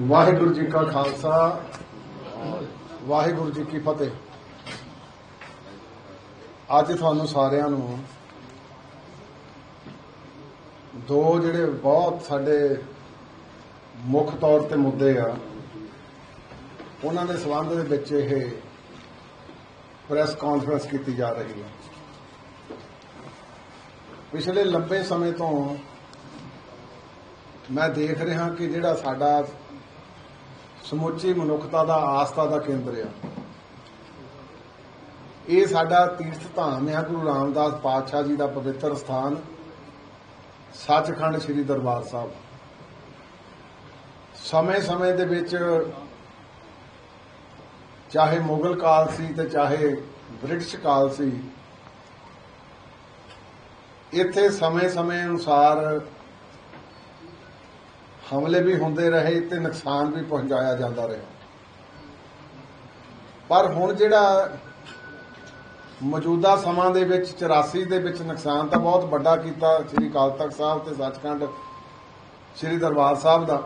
ਵਾਹਿਗੁਰੂ ਜੀ ਕਾ ਖਾਲਸਾ, ਵਾਹਿਗੁਰੂ ਜੀ ਕੀ ਫਤਿਹ। ਅੱਜ ਤੁਹਾਨੂੰ ਸਾਰਿਆਂ ਨੂੰ ਦੋ ਜਿਹੜੇ ਬਹੁਤ ਸਾਡੇ ਮੁੱਖ ਤੌਰ ਤੇ ਮੁੱਦੇ ਆ, ਉਹਨਾਂ ਦੇ ਸਬੰਧ ਦੇ ਵਿੱਚ ਇਹ ਪ੍ਰੈਸ ਕਾਨਫਰੰਸ ਕੀਤੀ ਜਾ ਰਹੀ ਹੈ। ਪਿਛਲੇ ਲੰਬੇ ਸਮੇਂ ਤੋਂ ਮੈਂ ਦੇਖ ਰਿਹਾ ਕਿ ਜਿਹੜਾ ਸਾਡਾ ਸਮੁੱਚੀ ਮਨੁੱਖਤਾ ਦਾ ਆਸਥਾ ਦਾ ਕੇਂਦਰ ਆ। ਇਹ ਸਾਡਾ ਤੀਰਥ ਧਾਮ ਹੈ ਗੁਰੂ ਰਾਮਦਾਸ ਪਾਤਸ਼ਾਹ ਜੀ ਦਾ ਪਵਿੱਤਰ ਸਥਾਨ, ਸੱਚਖੰਡ ਸ੍ਰੀ ਦਰਬਾਰ ਸਾਹਿਬ। ਸਮੇਂ-ਸਮੇਂ ਦੇ ਵਿੱਚ ਚਾਹੇ ਮੁਗਲ ਕਾਲ ਸੀ ਤੇ ਚਾਹੇ ਬ੍ਰਿਟਿਸ਼ ਕਾਲ ਸੀ, ਇੱਥੇ ਸਮੇਂ-ਸਮੇਂ ਅਨੁਸਾਰ ਹਮਲੇ ਵੀ ਹੁੰਦੇ ਰਹੇ ਤੇ ਨੁਕਸਾਨ ਵੀ ਪਹੁੰਚਾਇਆ ਜਾਂਦਾ ਰਿਹਾ। ਪਰ ਹੁਣ ਜਿਹੜਾ ਮੌਜੂਦਾ ਸਮਾਂ ਦੇ ਵਿੱਚ 84 ਦੇ ਵਿੱਚ ਨੁਕਸਾਨ ਤਾਂ ਬਹੁਤ ਵੱਡਾ ਕੀਤਾ ਸ੍ਰੀ ਅਕਾਲ ਤਖਤ ਸਾਹਿਬ ਤੇ ਸੱਚਖੰਡ ਸ੍ਰੀ ਦਰਬਾਰ ਸਾਹਿਬ ਦਾ।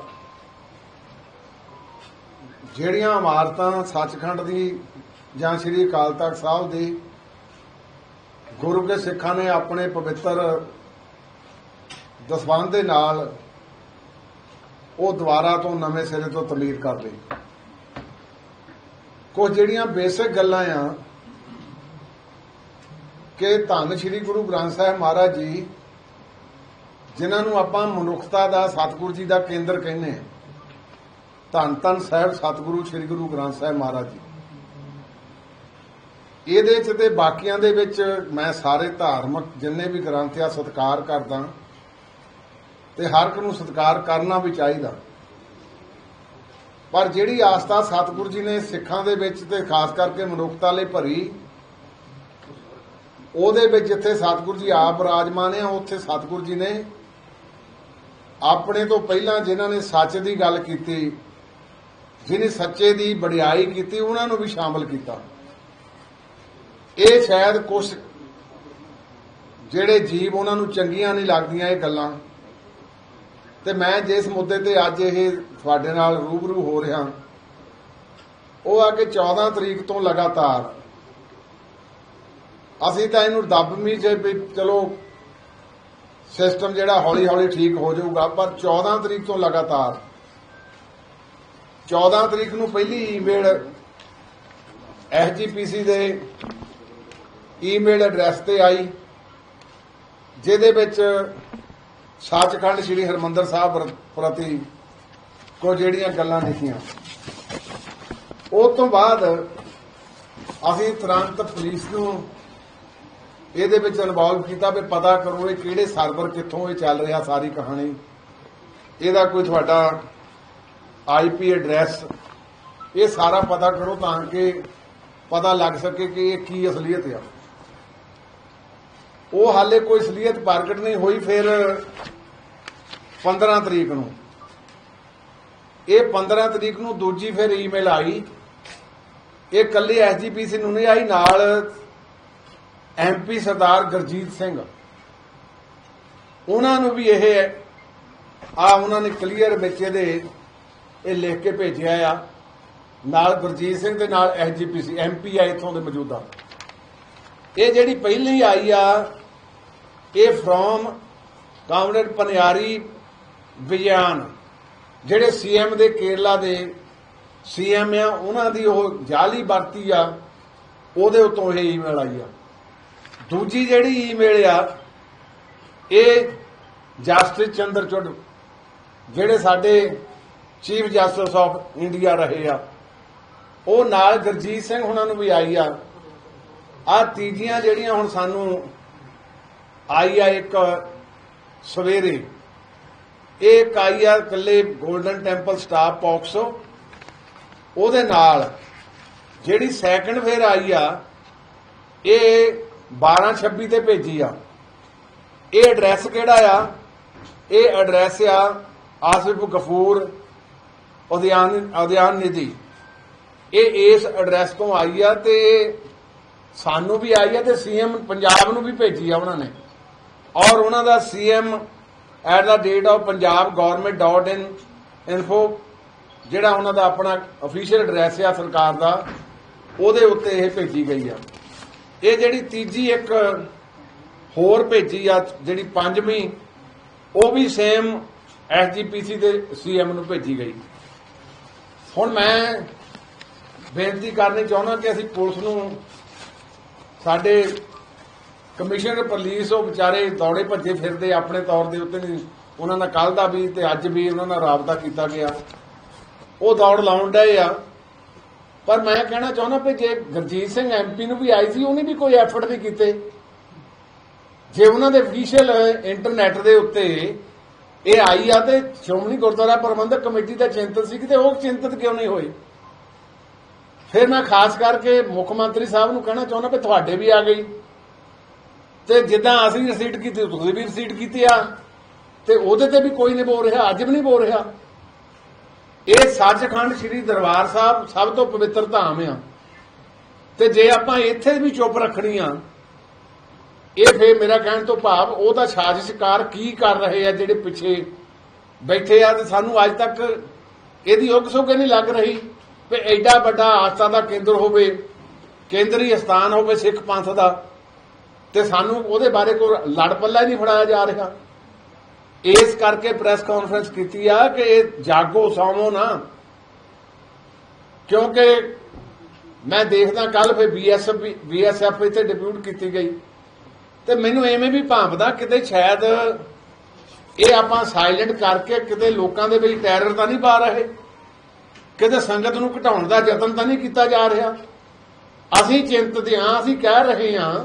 ਜਿਹੜੀਆਂ ਇਮਾਰਤਾਂ ਸੱਚਖੰਡ ਦੀ ਜਾਂ ਸ੍ਰੀ ਅਕਾਲ ਤਖਤ ਸਾਹਿਬ ਦੀ, ਗੁਰੂ ਕੇ ਸਿੱਖਾਂ ਨੇ ਆਪਣੇ ਪਵਿੱਤਰ ਦਸਵੰਧ ਦੇ ਨਾਲ ਉਹ ਦੁਬਾਰਾ ਤੋਂ ਨਵੇਂ ਸਿਰੇ ਤੋਂ ਤਮੀਰ ਕਰ ਲਈ। ਕੁਝ ਜਿਹੜੀਆਂ ਬੇਸਿਕ ਗੱਲਾਂ ਆ ਕਿ ਧੰਨ ਸ੍ਰੀ ਗੁਰੂ ਗ੍ਰੰਥ ਸਾਹਿਬ ਮਹਾਰਾਜ ਜੀ, ਜਿਨ੍ਹਾਂ ਨੂੰ ਆਪਾਂ ਮਨੁੱਖਤਾ ਦਾ ਸਤਿਗੁਰੂ ਜੀ ਦਾ ਕੇਂਦਰ ਕਹਿੰਦੇ ਆ ਧੰਨ ਧੰਨ ਸਾਹਿਬ ਸਤਿਗੁਰੂ ਸ੍ਰੀ ਗੁਰੂ ਗ੍ਰੰਥ ਸਾਹਿਬ ਮਹਾਰਾਜ ਜੀ। ਇਹਦੇ ਚ ਤੇ ਬਾਕੀਆਂ ਦੇ ਵਿੱਚ ਮੈਂ ਸਾਰੇ ਧਾਰਮਿਕ ਜਿੰਨੇ ਵੀ ਗ੍ਰੰਥ ਆ ਸਤਿਕਾਰ ਕਰਦਾ। ਤੇ ਹਰ ਇੱਕ ਨੂੰ ਸਤਿਕਾਰ ਕਰਨਾ ਵੀ ਚਾਹੀਦਾ। ਪਰ ਜਿਹੜੀ ਆਸਥਾ ਸਤਿਗੁਰੂ ਜੀ ਨੇ ਸਿੱਖਾਂ ਦੇ ਵਿੱਚ ਤੇ ਖਾਸ ਕਰਕੇ ਮਨੁੱਖਤਾ ਲਈ ਭਰੀ, ਉਹਦੇ ਵਿੱਚ ਜਿੱਥੇ ਸਤਿਗੁਰੂ ਜੀ ਆਪ ਰਾਜਮਾਨ ਆ, ਉੱਥੇ ਸਤਿਗੁਰੂ ਜੀ ਨੇ ਆਪਣੇ ਤੋਂ ਪਹਿਲਾਂ ਜਿਨ੍ਹਾਂ ਨੇ ਸੱਚ ਦੀ ਗੱਲ ਕੀਤੀ ਜਿਹਨੇ ਸੱਚੇ ਦੀ ਬੜਿਆਈ ਕੀਤੀ, ਉਹਨਾਂ ਨੂੰ ਵੀ ਸ਼ਾਮਲ ਕੀਤਾ। ਇਹ ਸ਼ਾਇਦ ਕੁਝ ਜਿਹੜੇ ਜੀਵ ਉਹਨਾਂ ਨੂੰ ਚੰਗੀਆਂ ਨਹੀਂ ਲੱਗਦੀਆਂ, ਇਹ ਗੱਲਾਂ। ਤੇ ਮੈਂ ਜਿਸ ਮੁੱਦੇ ਤੇ ਅੱਜ ਇਹ ਤੁਹਾਡੇ ਨਾਲ ਰੂਬਰੂ ਹੋ ਰਿਹਾ, ਉਹ ਆ ਕਿ 14 ਤਰੀਕ ਤੋਂ ਲਗਾਤਾਰ ਅਸੀਂ ਤਾਂ ਇਹਨੂੰ ਦੱਬਮੀ ਜੇ ਵੀ ਚਲੋ ਸਿਸਟਮ ਜਿਹੜਾ ਹੌਲੀ ਹੌਲੀ ਠੀਕ ਹੋ ਜਾਊਗਾ, ਪਰ 14 ਤਰੀਕ ਤੋਂ ਲਗਾਤਾਰ 14 ਤਰੀਕ ਨੂੰ ਪਹਿਲੀ ਈਮੇਲ ਐਸਜੀਪੀਸੀ ਦੇ ਈਮੇਲ ਐਡਰੈਸ ਤੇ ਆਈ, ਜਿਹਦੇ ਵਿੱਚ ਸੱਚਖੰਡ ਸ੍ਰੀ ਹਰਮੰਦਰ ਸਾਹਿਬ ਪ੍ਰਤੀ ਕੋ ਜਿਹੜੀਆਂ ਗੱਲਾਂ ਲਿਖੀਆਂ। ਉਸ ਤੋਂ ਬਾਅਦ ਅਸੀਂ ਤੁਰੰਤ ਪੁਲਿਸ ਨੂੰ ਇਹਦੇ ਵਿੱਚ ਇਨਵੋਲਵ ਕੀਤਾ ਵੀ ਪਤਾ ਕਰੋ ਇਹ ਕਿਹੜੇ ਸਰਵਰ ਕਿੱਥੋਂ ਇਹ ਚੱਲ ਰਿਹਾ ਸਾਰੀ ਕਹਾਣੀ। ਇਹਦਾ ਕੋਈ ਤੁਹਾਡਾ ਆਈਪੀ ਐਡਰੈਸ ਇਹ ਸਾਰਾ ਪਤਾ ਕਰੋ ਤਾਂ ਕਿ ਪਤਾ ਲੱਗ ਸਕੇ ਕਿ ਇਹ ਕੀ ਅਸਲੀਅਤ ਆ। ਉਹ ਹਾਲੇ ਕੋਈ ਅਸਲੀਅਤ ਪ੍ਰਗਟ ਨਹੀਂ ਹੋਈ ਫਿਰ 15 ਤਰੀਕ ਨੂੰ। ਇਹ 15 ਤਰੀਕ ਨੂੰ ਦੂਜੀ ਫਿਰ ਈਮੇਲ ਆਈ। ਇਹ ਕੱਲੇ ਐਸਜੀਪੀਸੀ ਨੂੰ ਨਹੀਂ ਆਈ, ਨਾਲ ਐਮਪੀ ਸਰਦਾਰ ਗਰਜੀਤ ਸਿੰਘ। ਉਹਨਾਂ ਨੂੰ ਵੀ ਇਹ ਆ ਉਹਨਾਂ ਨੇ ਕਲੀਅਰ ਵਿੱਚ ਇਹਦੇ ਇਹ ਲਿਖ ਕੇ ਭੇਜਿਆ ਆ। ਨਾਲ ਗੁਰਜੀਤ ਸਿੰਘ ਦੇ ਨਾਲ ਐਸਜੀਪੀਸੀ ਐਮਪੀ ਆ ਇਥੋਂ ਦੇ ਮੌਜੂਦਾ। ਇਹ ਜਿਹੜੀ ਪਹਿਲੀ ਆਈ ਆ ਇਹ ਫਰੋਮ ਕਾਮਰੇਡ ਪਨਿਆਰੀ ਵਿਜਿਆਨ ਜਿਹੜੇ ਸੀਐਮ ਦੇ ਕੇਰਲਾ ਦੇ ਸੀਐਮ ਆ, ਉਹਨਾਂ ਦੀ ਉਹ ਜਾਲੀ ਵਰਤੀ ਆ, ਉਹਦੇ ਉਤੋਂ ਇਹ ਈਮੇਲ ਆਈ ਆ। ਦੂਜੀ ਜਿਹੜੀ ਈਮੇਲ ਆ, ਇਹ ਜਸਟਿਸ ਚੰਦਰਚੂੜ ਜਿਹੜੇ ਸਾਡੇ ਚੀਫ ਜਸਟਿਸ ਆਫ ਇੰਡੀਆ ਰਹੇ ਆ, ਉਹ ਨਾਲ ਗੁਰਜੀਤ ਸਿੰਘ ਹੁਣਾਂ ਨੂੰ ਵੀ ਆਈ ਆ। ਆ ਤੀਜੀਆਂ ਜਿਹੜੀਆਂ ਹੁਣ ਸਾਨੂੰ ਆਈ ਆ ਇੱਕ ਸਵੇਰੇ। ਇਹ ਇੱਕ ਆਈ ਆ ਇਕੱਲੇ 골ਡਨ ਟੈਂਪਲ ਸਟਾਫ ਪੌਕਸੋ ਉਹਦੇ ਨਾਲ ਜਿਹੜੀ ਸੈਕੰਡ ਫੇਰ ਆਈ ਆ, ਇਹ 1226 ਤੇ ਭੇਜੀ ਆ। ਇਹ ਐਡਰੈਸ ਕਿਹੜਾ ਆ? ਇਹ ਐਡਰੈਸ ਆ ਆਸਿਫ ਗਫੂਰ ਉਦਿਆਨ ਉਦਿਆਨ ਨਿਧੀ। ਇਹ ਇਸ ਐਡਰੈਸ ਤੋਂ ਆਈ ਆ ਤੇ ਸਾਨੂੰ ਵੀ ਆਈ ਆ ਤੇ ਸੀਐਮ ਪੰਜਾਬ ਨੂੰ ਵੀ ਭੇਜੀ ਆ ਉਹਨਾਂ ਨੇ। ਔਰ ਉਹਨਾਂ ਦਾ CM at the rate of Punjab government dot in info, ਜਿਹੜਾ ਉਹਨਾਂ ਦਾ ਆਪਣਾ ਅਫੀਸ਼ੀਅਲ ਐਡਰੈਸ ਆ ਸਰਕਾਰ ਦਾ, ਉਹਦੇ ਉੱਤੇ ਇਹ ਭੇਜੀ ਗਈ ਆ। ਇਹ ਜਿਹੜੀ ਤੀਜੀ ਇੱਕ ਹੋਰ ਭੇਜੀ ਆ, ਜਿਹੜੀ ਪੰਜਵੀਂ, ਉਹ ਵੀ ਸੇਮ ਐਸਜੀਪੀਸੀ ਦੇ ਸੀਐਮ ਨੂੰ ਭੇਜੀ ਗਈ। ਹੁਣ ਮੈਂ ਬੇਨਤੀ ਕਰਨੀ ਚਾਹੁੰਦਾ ਕਿ ਅਸੀਂ ਪੁਲਿਸ ਨੂੰ ਸਾਡੇ ਕਮਿਸ਼ਨਰ ਪੁਲਿਸ ਉਹ ਵਿਚਾਰੇ ਦੌੜੇ ਭੱਜੇ ਫਿਰਦੇ, ਆਪਣੇ ਤੌਰ ਦੇ ਉੱਤੇ ਨਹੀਂ ਉਹਨਾਂ ਨਾਲ ਕੱਲ ਦਾ ਵੀ ਤੇ ਅੱਜ ਵੀ ਉਹਨਾਂ ਨਾਲ ਰਾਬਤਾ ਕੀਤਾ ਗਿਆ। ਉਹ ਦੌੜ ਲਾਉਣ ਡਏ ਆ। ਪਰ ਮੈਂ ਕਹਿਣਾ ਚਾਹੁੰਦਾ ਕਿ ਜੇ ਗੁਰਜੀਤ ਸਿੰਘ ਐਮਪੀ ਨੂੰ ਵੀ ਆਈ ਸੀ, ਉਹਨੇ ਵੀ ਕੋਈ ਐਫਰਟ ਨਹੀਂ ਕੀਤੇ। ਜੇ ਉਹਨਾਂ ਦੇ ਅਫੀਸ਼ੀਅਲ ਇੰਟਰਨੈਟ ਦੇ ਉੱਤੇ ਇਹ ਆਈ ਆ ਤੇ ਸ਼੍ਰੋਮਣੀ ਗੁਰਦੁਆਰਾ ਪ੍ਰਬੰਧਕ ਕਮੇਟੀ ਦਾ ਚਿੰਤਨ ਸੀ ਕਿ ਉਹ ਚਿੰਤਤ ਕਿਉਂ ਨਹੀਂ ਹੋਏ? ਫਿਰ ਮੈਂ ਖਾਸ ਕਰਕੇ ਮੁੱਖ ਮੰਤਰੀ ਸਾਹਿਬ ਨੂੰ ਕਹਿਣਾ ਚਾਹੁੰਦਾ ਕਿ ਤੁਹਾਡੇ ਵੀ ਆ ਗਈ। ਤੇ ਜਿੱਦਾਂ ਅਸੀਂ ਰਸੀਟ ਕੀਤੀ, ਤੁਸੀਂ ਵੀ ਰਸੀਟ ਕੀਤੀ ਆ, ਤੇ ਉਹਦੇ ਤੇ ਵੀ ਕੋਈ ਨਹੀਂ ਬੋਲ ਰਿਹਾ, ਅੱਜ ਵੀ ਨਹੀਂ ਬੋਲ ਰਿਹਾ। ਇਹ ਸੱਚਖੰਡ ਸ੍ਰੀ ਦਰਬਾਰ ਸਾਹਿਬ ਸਭ ਤੋਂ ਪਵਿੱਤਰ ਧਾਮ ਆ। ਤੇ ਜੇ ਆਪਾਂ ਇੱਥੇ ਵੀ ਚੁੱਪ ਰੱਖਣੀ ਆ, ਇਹ ਫੇਰ ਮੇਰਾ ਕਹਿਣ ਤੋਂ ਭਾਵ ਉਹਦਾ ਸਾਜ਼ਿਸ਼ਕਾਰ ਕੀ ਕਰ ਰਹੇ ਆ ਜਿਹੜੇ ਪਿੱਛੇ ਬੈਠੇ ਆ ਤੇ ਸਾਨੂੰ ਅੱਜ ਤੱਕ ਇਹਦੀ ਉਗ ਸੁਗ ਨਹੀਂ ਲੱਗ ਰਹੀ ਵੀ ਐਡਾ ਵੱਡਾ ਆਸਥਾ ਦਾ ਕੇਂਦਰ ਹੋਵੇ, ਕੇਂਦਰੀ ਸਥਾਨ ਹੋਵੇ ਸਿੱਖ ਪੰਥ ਦਾ। ਤੇ ਸਾਨੂੰ ਉਹਦੇ ਬਾਰੇ ਕੋਈ ਲੜ ਪੱਲਾ ਹੀ ਨਹੀਂ ਫੜਾਇਆ ਜਾ ਰਿਹਾ। ਇਸ ਕਰਕੇ ਪ੍ਰੈਸ ਕਾਨਫਰੰਸ ਕੀਤੀ ਆ ਕਿ ਇਹ ਜਾਗੋ ਸੌਵੋ ਨਾ। ਕਿਉਂਕਿ ਮੈਂ ਦੇਖਦਾ ਕੱਲ ਫੇ ਬੀਐਸਐਫ ਬੀਐਸਐਫ ਇੱਥੇ ਡਿਪਿਊਟ ਕੀਤੀ ਗਈ। ਤੇ ਮੈਨੂੰ ਐਵੇਂ ਵੀ ਭਾਂਪਦਾ ਕਿਤੇ ਸ਼ਾਇਦ ਇਹ ਆਪਾਂ ਸਾਇਲੈਂਟ ਕਰਕੇ ਕਿਤੇ ਲੋਕਾਂ ਦੇ ਵਿੱਚ ਟੈਰਰ ਤਾਂ ਨਹੀਂ ਪਾ ਰਹੇ। ਕਿਤੇ ਸੰਗਤ ਨੂੰ ਘਟਾਉਣ ਦਾ ਯਤਨ ਤਾਂ ਨਹੀਂ ਕੀਤਾ ਜਾ ਰਿਹਾ। ਅਸੀਂ ਚਿੰਤਤ ਹਾਂ, ਅਸੀਂ ਕਹਿ ਰਹੇ ਹਾਂ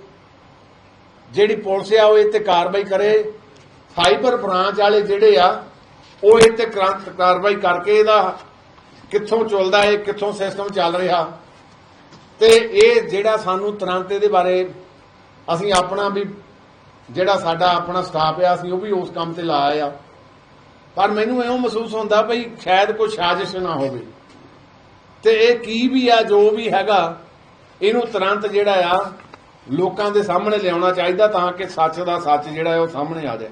ਜਿਹੜੀ ਪੁਲਿਸ ਆ, ਉਹ ਇਹ ਤੇ ਕਾਰਵਾਈ ਕਰੇ। ਸਾਈਬਰ ਬ੍ਰਾਂਚ ਵਾਲੇ ਜਿਹੜੇ ਆ, ਉਹ ਇਹ ਤੇ ਕਾਰਵਾਈ ਕਰਕੇ ਇਹਦਾ ਕਿੱਥੋਂ ਚੱਲਦਾ ਹੈ, ਕਿੱਥੋਂ ਸਿਸਟਮ ਚੱਲ ਰਿਹਾ। ਤੇ ਇਹ ਜਿਹੜਾ ਸਾਨੂੰ ਤੁਰੰਤ ਇਹਦੇ ਬਾਰੇ ਅਸੀਂ ਆਪਣਾ ਵੀ, ਜਿਹੜਾ ਸਾਡਾ ਆਪਣਾ ਸਟਾਫ ਆ, ਅਸੀਂ ਉਹ ਵੀ ਉਸ ਕੰਮ ਤੇ ਲਾਇਆ ਆ। ਪਰ ਮੈਨੂੰ ਇਉਂ ਮਹਿਸੂਸ ਹੁੰਦਾ ਭਈ ਸ਼ਾਇਦ ਕੋਈ ਸਾਜ਼ਿਸ਼ ਨਾ ਹੋਵੇ। ਤੇ ਇਹ ਕੀ ਵੀ ਆ, ਜੋ ਵੀ ਹੈਗਾ, ਇਹਨੂੰ ਤੁਰੰਤ ਜਿਹੜਾ ਆ ਲੋਕਾਂ ਦੇ ਸਾਹਮਣੇ ਲਿਆਉਣਾ ਚਾਹੀਦਾ ਤਾਂ ਕਿ ਸੱਚ ਦਾ ਸੱਚ ਜਿਹੜਾ ਹੈ ਉਹ ਸਾਹਮਣੇ ਆ ਜਾਏ।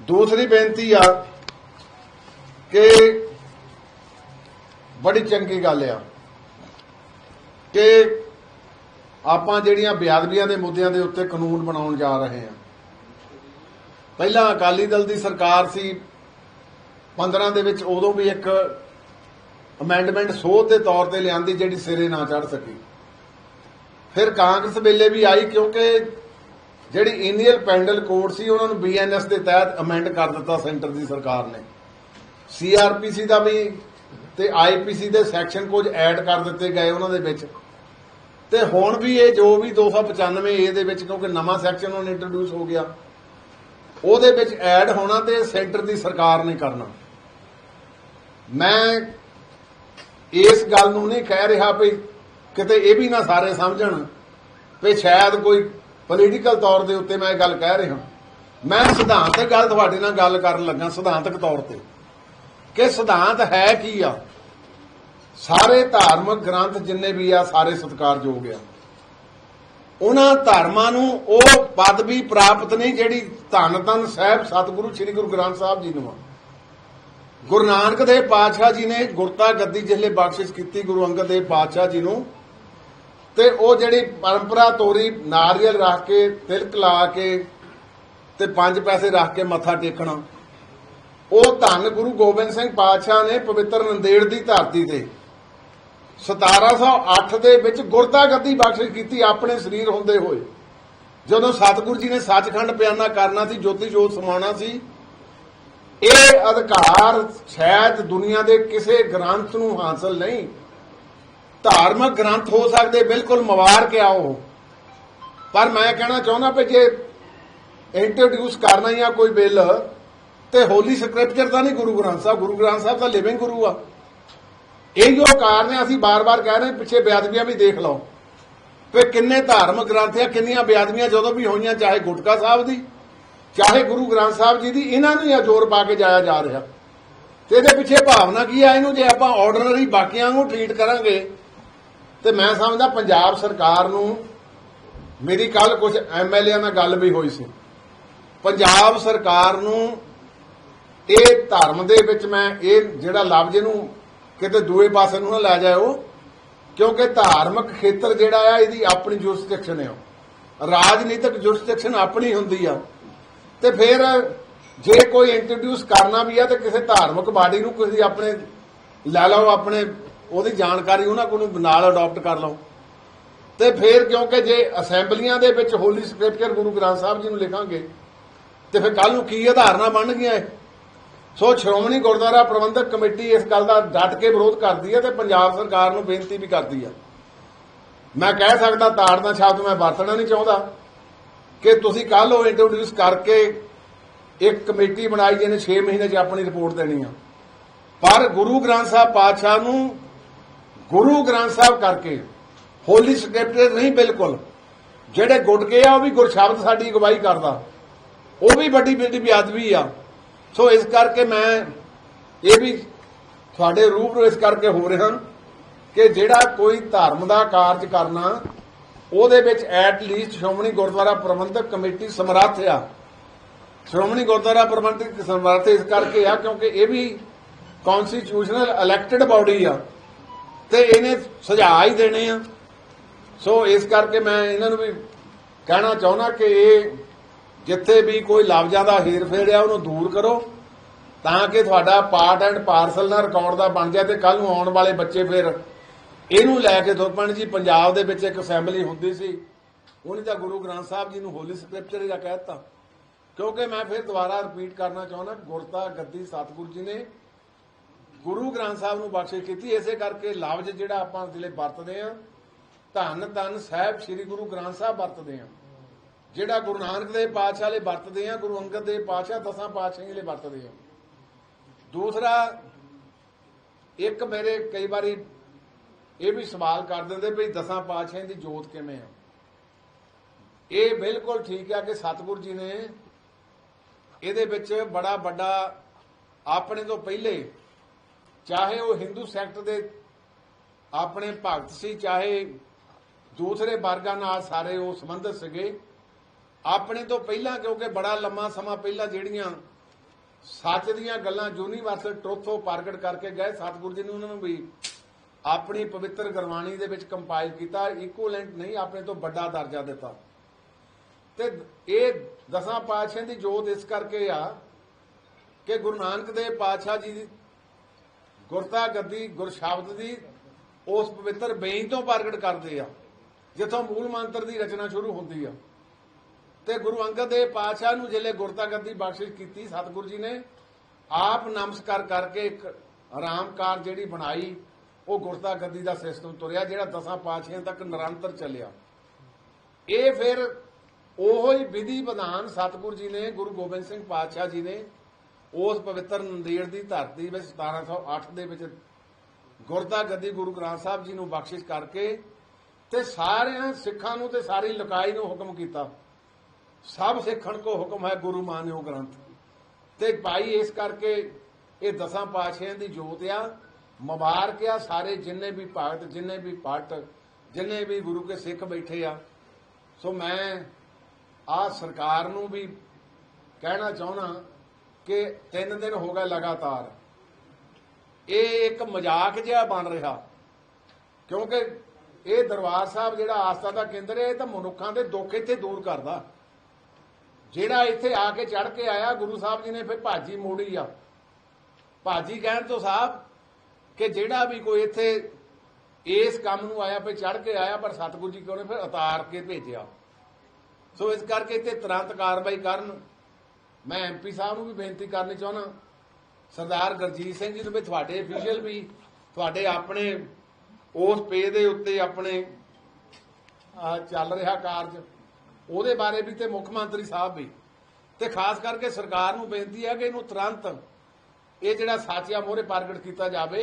ਦੂਸਰੀ ਬੇਨਤੀ ਆ ਕਿ ਬੜੀ ਚੰਗੀ ਗੱਲ ਆ ਕਿ ਆਪਾਂ ਜਿਹੜੀਆਂ ਬਿਆਦਬੀਆਂ ਦੇ ਮੁੱਦਿਆਂ ਦੇ ਉੱਤੇ ਕਾਨੂੰਨ ਬਣਾਉਣ ਜਾ ਰਹੇ ਹਾਂ। ਪਹਿਲਾਂ ਅਕਾਲੀ ਦਲ ਦੀ ਸਰਕਾਰ ਸੀ 15 ਦੇ ਵਿੱਚ ਉਦੋਂ ਵੀ ਇੱਕ ਅਮੈਂਡਮੈਂਟ ਸੋਧ ਦੇ ਤੌਰ ਤੇ ਲਿਆਂਦੀ ਜਿਹੜੀ ਸਿਰੇ ਨਾ ਚੜ ਸਕੀ। ਫਿਰ ਕਾਂਗਰਸ ਵੇਲੇ ਵੀ ਆਈ ਕਿਉਂਕਿ ਜਿਹੜੀ ਇੰਡੀਅਨ ਪੈਂਡਲ ਕੋਡ ਸੀ, ਉਹਨਾਂ ਨੂੰ ਬੀਐਨਐਸ ਦੇ ਤਹਿਤ ਅਮੈਂਡ ਕਰ ਦਿੱਤਾ ਸੈਂਟਰ ਦੀ ਸਰਕਾਰ ਨੇ। ਸੀਆਰਪੀਸੀ ਦਾ ਵੀ ਤੇ ਆਈਪੀਸੀ ਦੇ ਸੈਕਸ਼ਨ ਕੁਝ ਐਡ ਕਰ ਦਿੱਤੇ ਗਏ ਉਹਨਾਂ ਦੇ ਵਿੱਚ। ਤੇ ਹੁਣ ਵੀ ਇਹ ਜੋ ਵੀ 295 ਏ ਦੇ ਵਿੱਚ ਕਿਉਂਕਿ ਨਵਾਂ ਸੈਕਸ਼ਨ ਹੁਣ ਇੰਟਰੋਡਿਊਸ ਹੋ ਗਿਆ, ਉਹਦੇ ਵਿੱਚ ਐਡ ਹੋਣਾ ਤੇ ਸੈਂਟਰ ਦੀ ਸਰਕਾਰ ਨੇ ਕਰਨਾ। ਮੈਂ ਇਸ ਗੱਲ ਨੂੰ ਨਹੀਂ ਕਹਿ ਰਿਹਾ ਵੀ ਕਿਤੇ ਇਹ ਵੀ ਨਾ ਸਾਰੇ ਸਮਝਣ ਵੀ ਸ਼ਾਇਦ ਕੋਈ ਪੋਲੀਟੀਕਲ ਤੌਰ ਦੇ ਉੱਤੇ ਮੈਂ ਇਹ ਗੱਲ ਕਹਿ ਰਿਹਾ। ਮੈਂ ਸਿਧਾਂਤਕ ਗੱਲ ਤੁਹਾਡੇ ਨਾਲ ਗੱਲ ਕਰਨ ਲੱਗਾ, ਸਿਧਾਂਤਕ ਤੌਰ ਤੇ। ਕਿ ਸਿਧਾਂਤ ਹੈ ਕੀ ਆ? ਸਾਰੇ ਧਾਰਮਿਕ ਗ੍ਰੰਥ ਜਿੰਨੇ ਵੀ ਆ, ਸਾਰੇ ਸਤਿਕਾਰਯੋਗ ਆ। ਉਹਨਾਂ ਧਰਮਾਂ ਨੂੰ ਉਹ ਪਦਵੀ ਪ੍ਰਾਪਤ ਨਹੀਂ ਜਿਹੜੀ ਧੰਨ ਧੰਨ ਸਾਹਿਬ, ਸਤਿਗੁਰੂ, ਸ੍ਰੀ ਗੁਰੂ ਗ੍ਰੰਥ ਸਾਹਿਬ ਜੀ ਨੂੰ ਆ। ਗੁਰੂ ਨਾਨਕ ਦੇਵ ਪਾਤਸ਼ਾਹ ਜੀ ਨੇ ਗੁਰਤਾ ਗੱਦੀ ਜਿਹਲੇ ਬਖਸ਼ਿਸ਼ ਕੀਤੀ, ਗੁਰੂ ਅੰਗਦ ਦੇਵ ਪਾਤਸ਼ਾਹ ਜੀ ਨੂੰ। ਤੇ ਉਹ ਜਿਹੜੀ ਪਰੰਪਰਾ ਤੋਰੀ ਨਾਰੀਅਲ ਰੱਖ ਕੇ, ਤਿਲਕ ਲਾ ਕੇ ਤੇ ਪੰਜ ਪੈਸੇ ਰੱਖ ਕੇ ਮੱਥਾ ਟੇਕਣਾ, ਉਹ ਧੰਨ ਗੁਰੂ ਗੋਬਿੰਦ ਸਿੰਘ ਪਾਤਸ਼ਾਹ ਨੇ ਪਵਿੱਤਰ ਨੰਦੇੜ ਦੀ ਧਰਤੀ ਤੇ 1708 ਦੇ ਵਿੱਚ ਗੁਰਦਾ ਗੱਦੀ ਬਖਸ਼ਿਸ਼ ਕੀਤੀ ਆਪਣੇ ਸਰੀਰ ਹੁੰਦੇ ਹੋਏ। ਜਦੋਂ ਸਤਿਗੁਰੂ ਜੀ ਨੇ ਸੱਚਖੰਡ ਬਿਆਨਾ ਕਰਨਾ ਸੀ, ਜੋਤੀ ਜੋਤ ਸਮਾਉਣਾ ਸੀ, ਇਹ ਅਧਿਕਾਰ ਸ਼ਾਇਦ ਦੁਨੀਆ ਦੇ ਕਿਸੇ ਗ੍ਰੰਥ ਨੂੰ ਹਾਸਲ ਨਹੀਂ ਧਾਰਮਿਕ ਗ੍ਰੰਥ ਹੋ ਸਕਦੇ, ਬਿਲਕੁਲ ਮਵਾਰ ਕੇ ਆਓ। ਪਰ ਮੈਂ ਕਹਿਣਾ ਚਾਹੁੰਦਾ ਕਿ ਜੇ ਇੰਟਰੋਡਿਊਸ ਕਰਨਾ ਹੀ ਆ ਕੋਈ ਬਿੱਲ, ਤੇ ਹੋਲੀ ਸਕ੍ਰਿਪਚਰ ਦਾ ਨਹੀਂ ਗੁਰੂ ਗ੍ਰੰਥ ਸਾਹਿਬ, ਗੁਰੂ ਗ੍ਰੰਥ ਸਾਹਿਬ ਦਾ ਲਿਵਿੰਗ ਗੁਰੂ ਆ। ਇਹ ਜੋ ਕਾਰਨ ਹੈ ਅਸੀਂ ਬਾਰ-ਬਾਰ ਕਹਿ ਰਹੇ ਪਿੱਛੇ ਬੇਅਦਬੀਆਂ ਵੀ ਦੇਖ ਲਓ। ਤੇ ਕਿੰਨੇ ਧਾਰਮਿਕ ਗ੍ਰੰਥ ਆ, ਕਿੰਨੀਆਂ ਬੇਅਦਬੀਆਂ ਜਦੋਂ ਵੀ ਹੋਈਆਂ, ਚਾਹੇ ਗੁਟਕਾ ਸਾਹਿਬ ਦੀ, ਚਾਹੇ ਗੁਰੂ ਗ੍ਰੰਥ ਸਾਹਿਬ ਜੀ ਦੀ, ਇਹਨਾਂ ਨੂੰ ਹੀ ਜ਼ੋਰ ਪਾ ਕੇ ਜਾਇਆ ਜਾ ਰਿਹਾ। ਤੇ ਇਹਦੇ ਪਿੱਛੇ ਭਾਵਨਾ ਕੀ ਆ ਇਹਨੂੰ? ਜੇ ਆਪਾਂ ਆਰਡੀਨਰੀ ਬਾਕੀਆਂ ਨੂੰ ਟ੍ਰੀਟ ਕਰਾਂਗੇ ਤੇ ਮੈਂ ਸਮਝਦਾ ਪੰਜਾਬ ਸਰਕਾਰ ਨੂੰ ਮੇਰੀ ਕੱਲ ਕੁਝ ਐਮਐਲਏਆਂ ਨਾਲ ਗੱਲ ਵੀ ਹੋਈ ਸੀ। ਪੰਜਾਬ ਸਰਕਾਰ ਨੂੰ ਇਹ ਧਰਮ ਦੇ ਵਿੱਚ ਮੈਂ ਇਹ ਜਿਹੜਾ ਲਫ਼ਜ਼ ਇਹਨੂੰ ਕਿਤੇ ਦੂਏ ਪਾਸੇ ਨੂੰ ਨਾ ਲੈ ਜਾਇਓ, ਕਿਉਂਕਿ ਧਾਰਮਿਕ ਖੇਤਰ ਜਿਹੜਾ ਆ, ਇਹਦੀ ਆਪਣੀ ਜੁਰਿਸਡਿਕਸ਼ਨ ਹੈ ਰਾਜਨੀਤਿਕ ਜੁਰਿਸਡਿਕਸ਼ਨ ਆਪਣੀ ਹੁੰਦੀ ਆ। ਤੇ ਫਿਰ ਜੇ ਕੋਈ ਇੰਟਰੋਡਿਊਸ ਕਰਨਾ ਵੀ ਆ, ਤੇ ਕਿਸੇ ਧਾਰਮਿਕ ਬਾਡੀ ਨੂੰ ਕਿਸੇ ਆਪਣੇ, ਲੈ ਲਓ ਆਪਣੇ ਉਹਦੀ ਜਾਣਕਾਰੀ ਉਹਨਾਂ ਕੋਲ ਨਾਲ ਅਡਾਪਟ ਕਰ ਲਓ। ਤੇ ਫਿਰ ਕਿਉਂਕਿ ਜੇ ਅਸੈਂਬਲੀਆਂ ਦੇ ਵਿੱਚ ਹੋਲੀ ਸਕ੍ਰਿਪਚਰ ਗੁਰੂ ਗ੍ਰੰਥ ਸਾਹਿਬ ਜੀ ਨੂੰ ਲਿਖਾਂਗੇ, ਤੇ ਫਿਰ ਕੱਲ ਨੂੰ ਕੀ ਆਧਾਰਨਾ ਬਣ ਗਈਆਂ ਇਹ? ਸੋ ਸ਼੍ਰੋਮਣੀ ਗੁਰਦੁਆਰਾ ਪ੍ਰਬੰਧਕ ਕਮੇਟੀ ਇਸ ਗੱਲ ਦਾ ਡਟ ਕੇ ਵਿਰੋਧ ਕਰਦੀ ਹੈ ਤੇ ਪੰਜਾਬ ਸਰਕਾਰ ਨੂੰ ਬੇਨਤੀ ਵੀ ਕਰਦੀ ਹੈ। ਮੈਂ ਕਹਿ ਸਕਦਾ ਤਾੜਨਾ ਸ਼ਬਦ ਮੈਂ ਵਰਤਣਾ ਨਹੀਂ ਚਾਹੁੰਦਾ ਕਿ ਤੁਸੀਂ ਕੱਲ ਉਹ ਇੰਟਰੋਡਿਊਸ ਕਰਕੇ ਇੱਕ ਕਮੇਟੀ ਬਣਾਈ ਜਿਹਨੇ 6 ਮਹੀਨੇ 'ਚ ਆਪਣੀ ਰਿਪੋਰਟ ਦੇਣੀ ਆ। ਪਰ ਗੁਰੂ ਗ੍ਰੰਥ ਸਾਹਿਬ ਪਾਤਸ਼ਾਹ ਨੂੰ ਗੁਰੂ ਗ੍ਰੰਥ ਸਾਹਿਬ ਕਰਕੇ ਹੋਲੀ ਸਕ੍ਰਿਪਚਰ ਨਹੀਂ ਬਿਲਕੁਲ। ਜਿਹੜੇ ਗੁਟਕੇ ਆ, ਉਹ ਵੀ ਗੁਰਸ਼ਬਦ ਸਾਡੀ ਅਗਵਾਈ ਕਰਦਾ। ਉਹ ਵੀ ਵੱਡੀ ਬੇਟੀ ਬੇਅਦਬੀ ਆ। ਸੋ ਇਸ ਕਰਕੇ ਮੈਂ ਇਹ ਵੀ ਤੁਹਾਡੇ ਰੂਪ ਨੂੰ ਇਸ ਕਰਕੇ ਹੋ ਰਹੇ ਹਨ ਕਿ ਜਿਹੜਾ ਕੋਈ ਧਰਮ ਦਾ ਕਾਰਜ ਕਰਨਾ, ਉਹਦੇ ਵਿੱਚ at least Shiromani Gurdwara Prabandhak Committee ਸਮਰੱਥ ਆ। ਸ਼੍ਰੋਮਣੀ ਗੁਰਦੁਆਰਾ ਪ੍ਰਬੰਧਕ ਸਮਰੱਥ ਇਸ ਕਰਕੇ ਆ ਕਿਉਂਕਿ ਇਹ ਵੀ ਕਨਸਟੀਟਿਊਸ਼ਨਲ ਇਲੈਕਟਿਡ ਬਾਡੀ ਆ। ਤੇ ਇਹਨੇ ਸੁਝਾਅ ਹੀ ਦੇਣੇ ਆ। ਸੋ ਇਸ ਕਰਕੇ ਮੈਂ ਇਹਨਾਂ ਨੂੰ ਵੀ ਕਹਿਣਾ ਚਾਹੁੰਦਾ ਕਿ ਇਹ ਜਿੱਥੇ ਵੀ ਕੋਈ ਲਫ਼ਜ਼ਾਂ ਦਾ ਹੇਰ-ਫੇਰ ਆ, ਉਹਨੂੰ ਦੂਰ ਕਰੋ ਤਾਂ ਕਿ ਤੁਹਾਡਾ ਪਾਰਟ ਐਂਡ ਪਾਰਸਲ ਨਾਲ ਰਿਕਾਰਡ ਦਾ ਬਣ ਜਾਏ ਤੇ ਕੱਲ ਨੂੰ ਆਉਣ ਵਾਲੇ ਬੱਚੇ ਫਿਰ ਇਹਨੂੰ ਲੈ ਕੇ ਦੁਰਪਣ ਜੀ, ਪੰਜਾਬ ਦੇ ਵਿੱਚ ਇੱਕ ਅਸੈਂਬਲੀ ਹੁੰਦੀ ਸੀ। ਉਹਨੇ ਤਾਂ ਗੁਰੂ ਗ੍ਰੰਥ ਸਾਹਿਬ ਜੀ ਨੂੰ ਹੋਲੀ ਸਕ੍ਰਿਪਚਰ ਜਾਂ ਕਹਿਤਾ ਕਿਉਂਕਿ ਮੈਂ ਫਿਰ ਦੁਬਾਰਾ ਰਿਪੀਟ ਕਰਨਾ ਚਾਹੁੰਦਾ, ਗੁਰਤਾ ਗੱਦੀ ਸਤਿਗੁਰੂ ਜੀ ਨੇ ਗੁਰੂ ਗ੍ਰੰਥ ਸਾਹਿਬ ਨੂੰ ਬਖਸ਼ਿਸ਼ ਕੀਤੀ। ਇਸੇ ਕਰਕੇ ਲਫ਼ਜ਼ ਜਿਹੜਾ ਆਪਾਂ ਦਿਲੇ ਵਰਤਦੇ ਆ ਧੰਨ ਧੰਨ ਸਾਹਿਬ ਸ੍ਰੀ ਗੁਰੂ ਗ੍ਰੰਥ ਸਾਹਿਬ ਵਰਤਦੇ ਆ ਜਿਹੜਾ ਗੁਰੂ ਨਾਨਕ ਦੇਵ ਪਾਤਸ਼ਾਹ ਲਈ ਵਰਤਦੇ ਆ ਗੁਰੂ ਅੰਗਦ ਦੇਵ ਪਾਤਸ਼ਾਹ ਦਸਾਂ ਪਾਤਸ਼ਾਹਾਂ ਲਈ ਵਰਤਦੇ ਆ ਦੂਸਰਾ, ਇੱਕ ਮੇਰੇ ਕਈ ਵਾਰੀ ਇਹ ਵੀ ਸਵਾਲ ਕਰ ਦਿੰਦੇ ਵੀ ਦਸਾਂ ਪਾਤਸ਼ਾਹਾਂ ਦੀ ਜੋਤ ਕਿਵੇਂ ਆ? ਇਹ ਬਿਲਕੁਲ ਠੀਕ ਆ ਕਿ ਸਤਿਗੁਰੂ ਜੀ ਨੇ ਇਹਦੇ ਵਿੱਚ ਬੜਾ ਵੱਡਾ, ਆਪਣੇ ਤੋਂ ਪਹਿਲੇ ਚਾਹੇ ਉਹ ਹਿੰਦੂ ਸੈਕਟਰ ਦੇ ਆਪਣੇ ਭਗਤ ਸੀ, ਚਾਹੇ ਦੂਸਰੇ ਵਰਗਾਂ ਨਾਲ ਸਾਰੇ ਉਹ ਸੰਬੰਧਿਤ ਸੀਗੇ, ਆਪਣੇ ਤੋਂ ਪਹਿਲਾਂ ਕਿਉਂਕਿ ਬੜਾ ਲੰਮਾ ਸਮਾਂ ਪਹਿਲਾਂ ਜਿਹੜੀਆਂ ਸੱਚ ਦੀਆਂ ਗੱਲਾਂ ਯੂਨੀਵਰਸਲ ਟਰੁੱਥ ਪ੍ਰਗਟ ਕਰਕੇ ਗਏ, ਸਤਿਗੁਰੂ ਜੀ ਨੇ ਉਹਨਾਂ ਨੂੰ ਵੀ ਆਪਣੀ ਪਵਿੱਤਰ ਗੁਰਬਾਣੀ ਦੇ ਵਿੱਚ ਕੰਪਾਈਲ ਕੀਤਾ ਇਕੁਇਵਲੈਂਟ ਨਹੀਂ, ਆਪਣੇ ਤੋਂ ਵੱਡਾ ਦਰਜਾ ਦਿੱਤਾ। ਤੇ ਇਹ ਦਸਾਂ ਪਾਤਸ਼ਾਹ ਦੀ ਜੋਤ ਇਸ ਕਰਕੇ ਆ ਕਿ ਗੁਰੂ ਨਾਨਕ ਦੇਵ ਪਾਤਸ਼ਾਹ ਜੀ ਦੀ ਗੁਰਤਾ ਗੱਦੀ ਗੁਰਸ਼ਬਦ ਦੀ ਉਸ ਪਵਿੱਤਰ ਬੇਈ ਤੋਂ ਪ੍ਰਗਟ ਕਰਦੇ ਆ, ਜਿੱਥੋਂ ਮੂਲ ਮੰਤਰ ਦੀ ਰਚਨਾ ਸ਼ੁਰੂ ਹੁੰਦੀ ਆ। ਤੇ ਗੁਰੂ ਅੰਗਦ ਦੇਵ ਪਾਤਸ਼ਾਹ ਨੂੰ ਜਿਹੜੇ ਗੁਰਤਾ ਗੱਦੀ ਬਖਸ਼ਿਸ਼ ਕੀਤੀ, ਸਤਿਗੁਰੂ ਜੀ ਨੇ ਆਪ ਨਮਸਕਾਰ ਕਰਕੇ ਇੱਕ ਆਰਾਮਕਾਰ ਜਿਹੜੀ ਬਣਾਈ, ਉਹ ਗੁਰਤਾ ਗੱਦੀ ਦਾ ਸਿਸਟਮ ਤੁਰਿਆ, ਜਿਹੜਾ ਦਸਾਂ ਪਾਤਸ਼ਾਹਾਂ ਤੱਕ ਨਿਰੰਤਰ ਚੱਲਿਆ। ਇਹ ਫਿਰ ਉਹੋ ਹੀ ਵਿਧੀ ਵਿਧਾਨ ਸਤਿਗੁਰੂ ਜੀ ਨੇ, ਗੁਰੂ ਗੋਬਿੰਦ ਸਿੰਘ ਪਾਤਸ਼ਾਹ ਜੀ ਨੇ ਉਸ ਪਵਿੱਤਰ ਨੰਦੇੜ ਦੀ ਧਰਤੀ ਵਿੱਚ 1708 ਦੇ ਵਿੱਚ ਗੁਰਦਾ ਗੱਦੀ ਗੁਰੂ ਗ੍ਰੰਥ ਸਾਹਿਬ ਜੀ ਨੂੰ ਬਖਸ਼ਿਸ਼ ਕਰਕੇ ਤੇ ਸਾਰਿਆਂ ਸਿੱਖਾਂ ਨੂੰ ਤੇ ਸਾਰੀ ਲਕਾਈ ਨੂੰ ਹੁਕਮ ਕੀਤਾ। ਸਭ ਸਿੱਖਣ ਕੋ ਹੁਕਮ ਹੈ ਗੁਰੂ ਮਾਨਿਓ ਗ੍ਰੰਥ। ਤੇ ਭਾਈ ਇਸ ਕਰਕੇ ਇਹ ਦਸਾਂ ਪਾਤਸ਼ਾਹਾਂ ਦੀ ਜੋਤ ਆ। ਮੁਬਾਰਕ ਆ ਸਾਰੇ ਜਿੰਨੇ ਵੀ ਭਗਤ, ਜਿੰਨੇ ਵੀ ਪਟ ਜਿੰਨੇ ਵੀ ਗੁਰੂ ਕੇ ਸਿੱਖ ਬੈਠੇ ਆ। ਸੋ ਮੈਂ ਆ ਸਰਕਾਰ ਨੂੰ ਵੀ ਕਹਿਣਾ ਚਾਹੁੰਦਾ ਕਿ ਤਿੰਨ ਦਿਨ ਹੋ ਗਏ ਲਗਾਤਾਰ। ਇਹ ਇੱਕ ਮਜ਼ਾਕ ਜਿਹਾ ਬਣ ਰਿਹਾ। ਕਿਉਂਕਿ ਇਹ ਦਰਬਾਰ ਸਾਹਿਬ ਜਿਹੜਾ ਆਸਥਾ ਦਾ ਕੇਂਦਰ ਹੈ, ਇਹ ਤਾਂ ਮਨੁੱਖਾਂ ਦੇ ਦੁੱਖ ਇੱਥੇ ਦੂਰ ਕਰਦਾ। ਜਿਹੜਾ ਇੱਥੇ ਆ ਕੇ ਚੜ ਕੇ ਆਇਆ, ਗੁਰੂ ਸਾਹਿਬ ਜੀ ਨੇ ਫਿਰ ਭਾਜੀ ਮੋੜੀ ਆ। ਭਾਜੀ ਕਹਿਣ ਤੋਂ ਸਾਹਿਬ ਕਿ ਜਿਹੜਾ ਵੀ ਕੋਈ ਇੱਥੇ ਇਸ ਕੰਮ ਨੂੰ ਆਇਆ, ਫਿਰ ਚੜ ਕੇ ਆਇਆ, ਪਰ ਸਤਿਗੁਰੂ ਜੀ ਕਿਉਂ ਨੇ ਫਿਰ ਉਤਾਰ ਕੇ ਭੇਜਿਆ। ਸੋ ਇਸ ਕਰਕੇ ਇੱਥੇ ਤੁਰੰਤ ਕਾਰਵਾਈ ਕਰਨ ਮੈਂ ਐਮਪੀ ਸਾਹਿਬ ਨੂੰ ਵੀ ਬੇਨਤੀ ਕਰਨੀ ਚਾਹੁੰਦਾ। ਸਰਦਾਰ ਗਰਜੀਤ ਸਿੰਘ ਜੀ ਨੂੰ ਵੀ, ਤੁਹਾਡੇ ਅਫੀਸ਼ੀਅਲ ਵੀ, ਤੁਹਾਡੇ ਆਪਣੇ ਉਸ ਪੇਜ ਦੇ ਉੱਤੇ ਆਪਣੇ ਚੱਲ ਰਿਹਾ ਕਾਰਜ। ਉਹਦੇ ਬਾਰੇ ਵੀ ਤੇ ਮੁੱਖ ਮੰਤਰੀ ਸਾਹਿਬ ਵੀ। ਤੇ ਖਾਸ ਕਰਕੇ ਸਰਕਾਰ ਨੂੰ ਬੇਨਤੀ ਹੈ ਕਿ ਇਹਨੂੰ ਤੁਰੰਤ ਇਹ ਜਿਹੜਾ ਸਾਚਿਆ ਮੋਹਰੇ ਪ੍ਰਗਟ ਕੀਤਾ ਜਾਵੇ।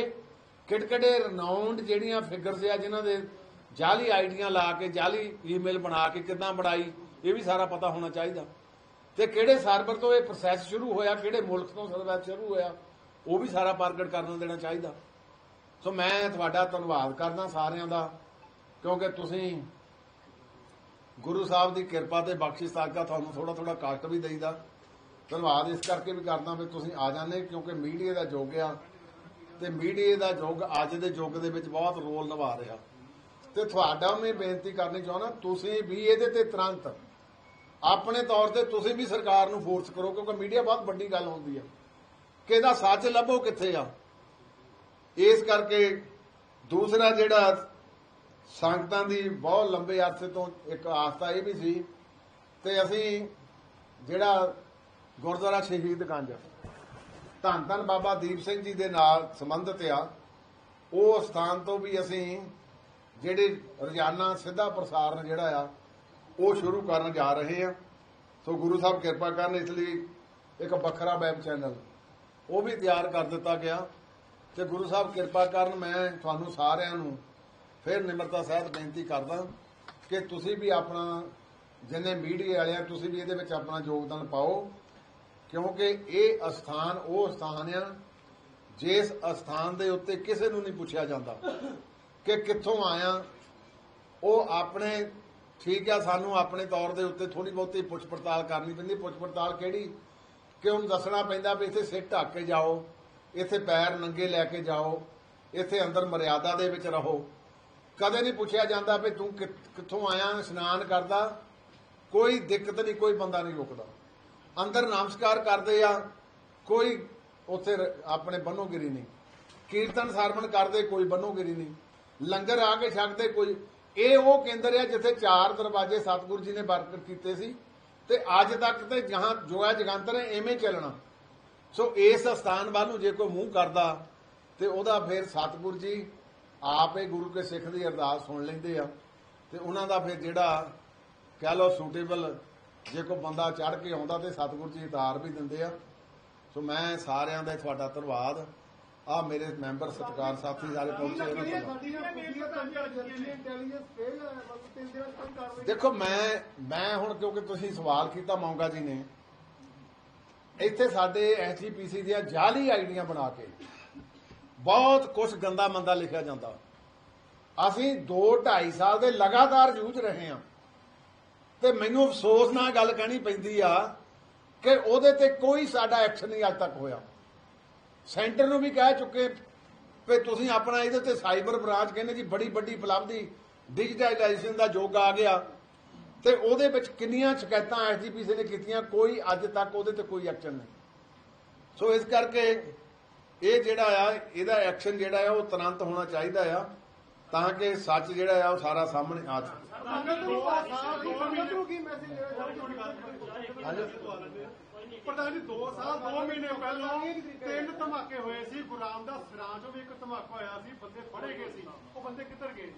ਕਿਹੜੇ ਰਨਾਉਂਡ ਜਿਹੜੀਆਂ ਫਿਗਰਸ ਆ, ਜਿਨ੍ਹਾਂ ਦੇ ਜਾਲੀ ਆਈਡੀਆਂ ਲਾ ਕੇ, ਜਾਲੀ ਈਮੇਲ ਬਣਾ ਕੇ ਕਿੱਦਾਂ ਬਣਾਈ, ਇਹ ਵੀ ਸਾਰਾ ਪਤਾ ਹੋਣਾ ਚਾਹੀਦਾ। ਤੇ ਕਿਹੜੇ ਸਰਵਰ ਤੋਂ ਇਹ ਪ੍ਰੋਸੈਸ ਸ਼ੁਰੂ ਹੋਇਆ, ਕਿਹੜੇ ਮੁਲਕ ਤੋਂ ਸਰਵਰ ਸ਼ੁਰੂ ਹੋਇਆ, ਉਹ ਵੀ ਸਾਰਾ ਪ੍ਰਗਟ ਕਰਨ ਦੇਣਾ ਚਾਹੀਦਾ। ਸੋ ਮੈਂ ਤੁਹਾਡਾ ਧੰਨਵਾਦ ਕਰਦਾ ਸਾਰਿਆਂ ਦਾ, ਕਿਉਂਕਿ ਤੁਸੀਂ ਗੁਰੂ ਸਾਹਿਬ ਦੀ ਕਿਰਪਾ ਤੇ ਬਖਸ਼ਿਸ਼ ਸਾਕਾ ਤੁਹਾਨੂੰ ਥੋੜਾ ਥੋੜਾ ਕਸ਼ਟ ਵੀ ਦੇਈਦਾ। ਧੰਨਵਾਦ ਇਸ ਕਰਕੇ ਵੀ ਕਰਦਾ ਵੀ ਤੁਸੀਂ ਆ ਜਾਂਦੇ, ਕਿਉਂਕਿ ਮੀਡੀਆ ਦਾ ਯੁੱਗ ਆ, ਤੇ ਮੀਡੀਆ ਦਾ ਯੁੱਗ ਅੱਜ ਦੇ ਯੁੱਗ ਦੇ ਵਿੱਚ ਬਹੁਤ ਰੋਲ ਨਿਭਾ ਰਿਹਾ। ਤੇ ਤੁਹਾਡਾ ਮੈਂ ਬੇਨਤੀ ਕਰਨੀ ਚਾਹੁੰਦਾ, ਤੁਸੀਂ ਵੀ ਇਹਦੇ ਤੇ ਤੁਰੰਤ ਆਪਣੇ ਤੌਰ ਤੇ ਤੁਸੀਂ ਵੀ ਸਰਕਾਰ ਨੂੰ ਫੋਰਸ ਕਰੋ, ਕਿਉਂਕਿ ਮੀਡੀਆ ਬਹੁਤ ਵੱਡੀ ਗੱਲ ਹੁੰਦੀ ਆ। ਕਿ ਇਹਦਾ ਸੱਚ ਲੱਭੋ ਕਿੱਥੇ ਆ? ਇਸ ਕਰਕੇ ਦੂਸਰਾ ਜਿਹੜਾ ਸੰਗਤਾਂ ਦੀ ਬਹੁਤ ਲੰਬੇ ਅਰਸੇ ਤੋਂ ਇੱਕ ਆਸਤਾ ਇਹ ਵੀ ਸੀ, ਤੇ ਅਸੀਂ ਜਿਹੜਾ ਗੁਰਦੁਆਰਾ ਸ਼ਹੀਦਗੰਜ ਧੰਨ ਧੰਨ ਬਾਬਾ ਦੀਪ ਸਿੰਘ ਜੀ ਦੇ ਨਾਲ ਸੰਬੰਧਿਤ ਆ, ਉਹ ਸਥਾਨ ਤੋਂ ਵੀ ਅਸੀਂ ਜਿਹੜੇ ਰੋਜ਼ਾਨਾ ਸਿੱਧਾ ਪ੍ਰਸਾਰਣ ਜਿਹੜਾ ਆ ਉਹ ਸ਼ੁਰੂ ਕਰਨ ਜਾ ਰਹੇ ਆ। ਸੋ ਗੁਰੂ ਸਾਹਿਬ ਕਿਰਪਾ ਕਰਨ ਇਸ ਲਈ ਇੱਕ ਵੱਖਰਾ ਵੈਬ ਚੈਨਲ ਉਹ ਵੀ ਤਿਆਰ ਕਰ ਦਿੱਤਾ ਗਿਆ। ਤੇ ਗੁਰੂ ਸਾਹਿਬ ਕਿਰਪਾ ਕਰਨ ਮੈਂ ਤੁਹਾਨੂੰ ਸਾਰਿਆਂ ਨੂੰ ਫਿਰ ਨਿਮਰਤਾ ਸਹਿਤ ਬੇਨਤੀ ਕਰਦਾ ਕਿ ਤੁਸੀਂ ਵੀ ਆਪਣਾ ਜਿੰਨੇ ਮੀਡੀਆ ਵਾਲਿਆਂ ਤੁਸੀਂ ਵੀ ਇਹਦੇ ਵਿੱਚ ਆਪਣਾ ਯੋਗਦਾਨ ਪਾਓ। ਕਿਉਂਕਿ ਇਹ ਅਸਥਾਨ, ਉਹ ਸਥਾਨ ਆ, ਜਿਸ ਅਸਥਾਨ ਦੇ ਉੱਤੇ ਕਿਸੇ ਨੂੰ ਨਹੀਂ ਪੁੱਛਿਆ ਜਾਂਦਾ ਕਿ ਕਿੱਥੋਂ ਆਇਆ, ਉਹ ਆਪਣੇ ਠੀਕ ਆ, ਸਾਨੂੰ ਆਪਣੇ ਤੌਰ ਦੇ ਉੱਤੇ ਥੋੜੀ ਬਹੁਤੀ ਪੁੱਛ ਪੜਤਾਲ ਕਰਨੀ ਪੈਂਦੀ। ਪੁੱਛ ਪੜਤਾਲ ਕਿਹੜੀ? ਕਿ ਉਹਨੂੰ ਦੱਸਣਾ ਪੈਂਦਾ ਵੀ ਇੱਥੇ ਸਿਰ ਢੱਕ ਕੇ ਜਾਓ, ਇੱਥੇ ਪੈਰ ਨੰਗੇ ਲੈ ਕੇ ਜਾਓ, ਇੱਥੇ ਅੰਦਰ ਮਰਿਆਦਾ ਦੇ ਵਿੱਚ ਰਹੋ। ਕਦੇ ਨਹੀਂ ਪੁੱਛਿਆ ਜਾਂਦਾ ਵੀ ਤੂੰ ਕਿੱਥੋਂ ਆਇਆ, ਇਸ਼ਨਾਨ ਕਰਦਾ? ਕੋਈ ਦਿੱਕਤ ਨਹੀਂ, ਕੋਈ ਬੰਦਾ ਨਹੀਂ ਰੁਕਦਾ। ਅੰਦਰ ਨਮਸਕਾਰ ਕਰਦੇ ਆ, ਕੋਈ ਉੱਥੇ ਆਪਣੇ ਬੰਨੋਗਿਰੀ ਨਹੀਂ। ਕੀਰਤਨ ਸਰਵਣ ਕਰਦੇ, ਕੋਈ ਬੰਨੋਗਿਰੀ ਨਹੀਂ। ਲੰਗਰ ਆ ਕੇ ਛਕਦੇ, ਕੋਈ ਇਹ ਉਹ ਕੇਂਦਰ ਆ ਜਿੱਥੇ ਚਾਰ ਦਰਵਾਜ਼ੇ ਸਤਿਗੁਰੂ ਜੀ ਨੇ ਬਰਕਤ ਕੀਤੇ ਸੀ ਤੇ ਅੱਜ ਤੱਕ ਤੇ ਜਹਾਂ ਜੋਆ ਜਗੰਤਰ ਐਵੇਂ ਚੱਲਣਾ। ਸੋ ਇਸ ਸਥਾਨ ਵੱਲ ਨੂੰ ਜੇ ਕੋਈ ਮੂੰਹ ਕਰਦਾ, ਤੇ ਉਹਦਾ ਫਿਰ ਸਤਿਗੁਰੂ ਜੀ ਆਪ ਹੀ ਗੁਰੂ ਕੇ ਸਿੱਖ ਦੀ ਅਰਦਾਸ ਸੁਣ ਲੈਂਦੇ ਆ। ਤੇ ਉਹਨਾਂ ਦਾ ਫਿਰ ਜਿਹੜਾ ਕਹਿ ਲਓ ਸੂਟੇਬਲ ਜੇ ਕੋਈ ਬੰਦਾ ਚੜ ਕੇ ਆਉਂਦਾ ਤੇ ਸਤਿਗੁਰ ਜੀ ਉਤਾਰ ਵੀ ਦਿੰਦੇ ਆ। ਸੋ ਮੈਂ ਸਾਰਿਆਂ ਦਾ ਤੁਹਾਡਾ ਧੰਨਵਾਦ। ਆ ਮੇਰੇ ਮੈਂਬਰ ਸਤਿਕਾਰ ਸਾਥੀ ਸਾਰੇ ਪਹੁੰਚੇ ਇਹਨਾਂ ਤਾਂ ਦੇਖੋ ਮੈਂ ਮੈਂ ਹੁਣ ਕਿਉਂਕਿ ਤੁਸੀਂ ਸਵਾਲ ਕੀਤਾ ਮੌਂਗਾ ਜੀ ਨੇ ਇੱਥੇ ਸਾਡੇ ਐਸਜੀਪੀਸੀ ਦੀਆਂ ਜਾਲੀ ਆਈਡੀਆਂ ਬਣਾ ਕੇ ਬਹੁਤ ਕੁਝ ਗੰਦਾ ਮੰਦਾ ਲਿਖਿਆ ਜਾਂਦਾ। ਅਸੀਂ 2 2.5 ਸਾਲ ਦੇ ਲਗਾਤਾਰ ਜੂਝ ਰਹੇ ਹਾਂ ਤੇ ਮੈਨੂੰ ਅਫਸੋਸ ਨਾਲ ਗੱਲ ਕਹਿਣੀ ਪੈਂਦੀ ਆ ਕਿ ਉਹਦੇ ਤੇ ਕੋਈ ਸਾਡਾ ਐਕਸ਼ਨ ਨਹੀਂ ਅੱਜ ਤੱਕ ਹੋਇਆ। ਸੈਂਟਰ ਨੂੰ ਵੀ ਕਹਿ ਚੁੱਕੇ ਵੀ ਤੁਸੀਂ ਆਪਣਾ ਇਹਦੇ ਤੇ ਸਾਈਬਰ ਬ੍ਰਾਂਚ ਕਹਿੰਦੇ ਜੀ ਬੜੀ ਵੱਡੀ ਉਪਲਬਧੀ ਡਿਜੀਟਲਾਈਜੇਸ਼ਨ ਦਾ ਯੁੱਗ ਆ ਗਿਆ। ਤੇ ਉਹਦੇ ਵਿੱਚ ਕਿੰਨੀਆਂ ਸ਼ਿਕਾਇਤਾਂ ਐਸਜੀਪੀਸੀ ਨੇ ਕੀਤੀਆਂ ਕੋਈ ਅੱਜ ਤੱਕ ਉਹਦੇ ਤੇ ਕੋਈ ਐਕਸ਼ਨ ਨਹੀਂ। ਸੋ ਇਸ ਕਰਕੇ ਇਹ ਜਿਹੜਾ ਆ ਇਹਦਾ ਐਕਸ਼ਨ ਜਿਹੜਾ ਆ ਉਹ ਤੁਰੰਤ ਹੋਣਾ ਚਾਹੀਦਾ ਆ ਤਾਂ ਕਿ ਸੱਚ ਜਿਹੜਾ ਆ ਉਹ ਸਾਰਾ ਸਾਹਮਣੇ ਆ ਸਕੇ। ਪ੍ਰਧਾਨ ਜੀ ਸਾਲ ਦੋ ਮਹੀਨੇ ਨੂੰ ਕੀ ਮੈਸੇਜ ਦੇਣਾ ਪ੍ਰਧਾਨ ਜੀ 2 ਸਾਲ 2 ਮਹੀਨੇ ਪਹਿਲਾਂ ਤਿੰਨ ਧਮਾਕੇ ਹੋਏ ਸੀ। ਗੁਰਾਮ ਦਾ ਸਰਾਂ ਚੋਂ ਵੀ ਇੱਕ ਧਮਾਕਾ ਹੋਇਆ ਸੀ। ਬੰਦੇ ਫੜੇ ਗਏ ਸੀ। ਉਹ ਬੰਦੇ ਕਿੱਧਰ ਗਏ?